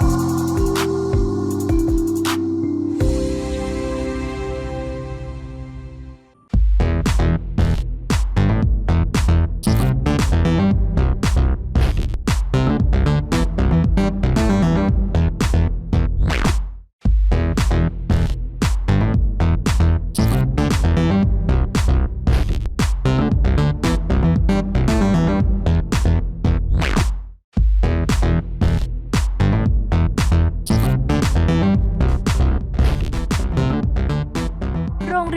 โ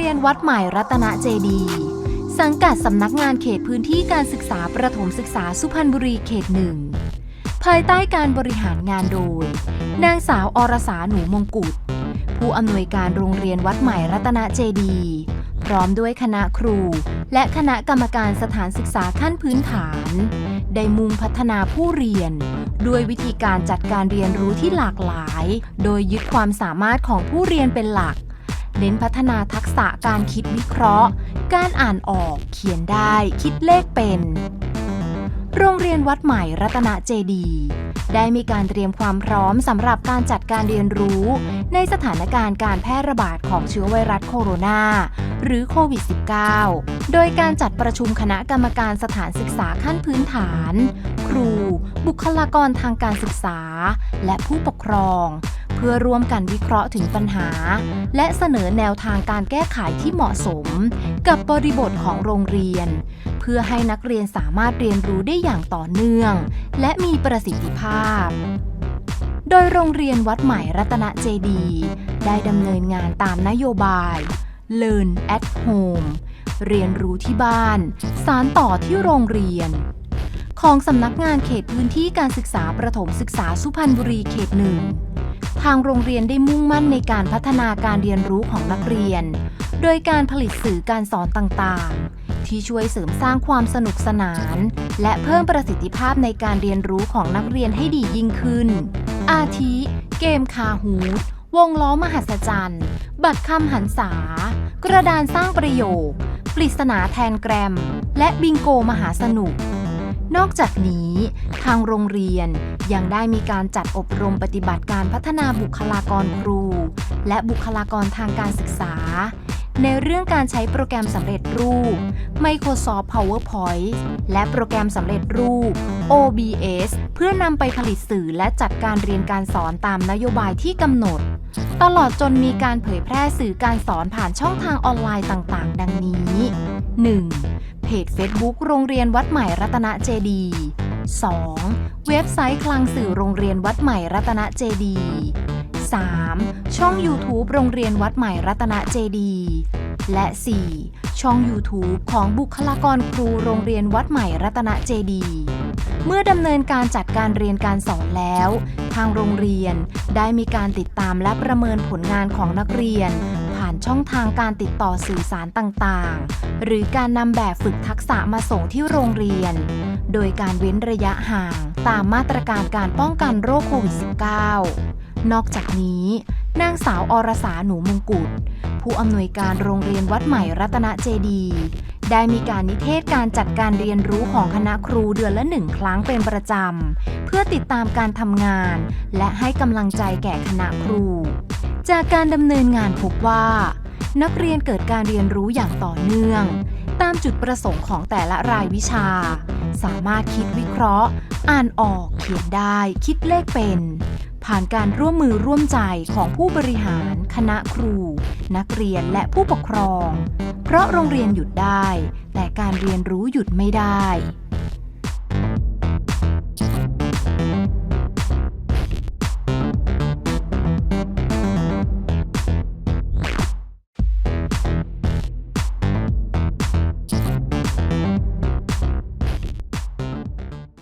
รียนวัดใหม่รัตนเจดี สังกัดสำนักงานเขตพื้นที่การศึกษาประถมศึกษาสุพรรณบุรีเขตหนึ่ง ภายใต้การบริหารงานโดย นางสาวอรสาหนูมงกุฎผู้อำนวยการโรงเรียนวัดใหม่รัตนเจดี พร้อมด้วยคณะครู และคณะกรรมการสถานศึกษาขั้นพื้นฐาน ได้มุ่งพัฒนาผู้เรียน ด้วยวิธีการจัดการเรียนรู้ที่หลากหลาย โดยยึดความสามารถของผู้เรียนเป็นหลัก เน้นพัฒนาทักษะการคิดวิเคราะห์ การอ่านออก เขียนได้ คิดเลขเป็น โรงเรียนวัดใหม่รัตนเจดี ได้มีการเตรียมความพร้อมสำหรับการจัดการเรียนรู้ ในสถานการณ์การแพร่ระบาดของเชื้อไวรัสโคโรนาหรือโควิด -19 โดยการจัดประชุมคณะกรรมการสถานศึกษาขั้นพื้นฐาน ครู บุคลากรทางการศึกษา และผู้ปกครอง เพื่อร่วมกันวิเคราะห์ถึงปัญหา และเสนอแนวทางการแก้ไขที่เหมาะสม กับบริบทของโรงเรียน เพื่อให้นักเรียนสามารถเรียนรู้ได้อย่างต่อเนื่อง และมีประสิทธิภาพ โดยโรงเรียนวัดใหม่รัตนเจดี ได้ดำเนินงานตามนโยบาย Learn at Home เรียนรู้ที่บ้าน สารต่อที่โรงเรียน ของสำนักงานเขตพื้นที่การศึกษาประถมศึกษาสุพรรณบุรีเขตหนึ่ง ทางโรงเรียนได้มุ่งมั่นในการพัฒนาการเรียนรู้ของนักเรียน โดยการผลิตสื่อการสอนต่างๆ ที่ช่วยเสริมสร้างความสนุกสนาน และเพิ่มประสิทธิภาพในการเรียนรู้ของนักเรียนให้ดียิ่งขึ้น อาทิ เกมคาฮูดวงล้อมหัศจรรย์ บัตรคำหันษา กระดานสร้างประโยค ปริศนาแทนแกรม และบิงโกมหาสนุก นอกจากนี้ทางโรงเรียนยังได้มีการจัดอบรมปฏิบัติการพัฒนาบุคลากรครู และบุคลากรทางการศึกษา ในเรื่องการใช้โปรแกรมสำเร็จรูป Microsoft PowerPoint และโปรแกรมสำเร็จรูป OBS เพื่อนำไปผลิตสื่อและจัดการเรียนการสอนตามนโยบายที่กำหนด ตลอดจนมีการเผยแพร่สื่อการสอนผ่านช่องทางออนไลน์ต่าง ๆ ดังนี้ 1. เพจ Facebook โรงเรียนวัดใหม่รัตนเจดี 2. เว็บไซต์คลังสื่อโรงเรียนวัดใหม่รัตนเจดี 3. ช่อง YouTube โรงเรียนวัดใหม่รัตนเจดี และ 4. ช่อง YouTube ของบุคลากรครูโรงเรียนวัดใหม่รัตนเจดี เมื่อดำเนินการจัดการเรียนการสอนแล้ว ทางโรงเรียนได้มีการติดตามและประเมินผลงานของนักเรียน ช่องทางการติดต่อสื่อสารต่างๆ หรือการนำแบบฝึกทักษะมาส่งที่โรงเรียน โดยการเว้นระยะห่างตามมาตรการการป้องกันโรคโควิด -19 นอกจากนี้ นางสาวอรสาหนูมงกุฎผู้อำนวยการโรงเรียนวัดใหม่รัตนเจดีได้มีการนิเทศการจัดการเรียนรู้ของคณะครูเดือนละหนึ่งครั้งเป็นประจำ เพื่อติดตามการทำงาน และให้กำลังใจแก่คณะครู จากการดำเนินงานพบว่า นักเรียนเกิดการเรียนรู้อย่างต่อเนื่อง ตามจุดประสงค์ของแต่ละรายวิชา สามารถคิดวิเคราะห์ อ่านออกเขียนได้คิดเลขเป็น ผ่านการร่วมมือร่วมใจของผู้บริหาร คณะครู นักเรียนและผู้ปกครอง เพราะโรงเรียนหยุดได้ แต่การเรียนรู้หยุดไม่ได้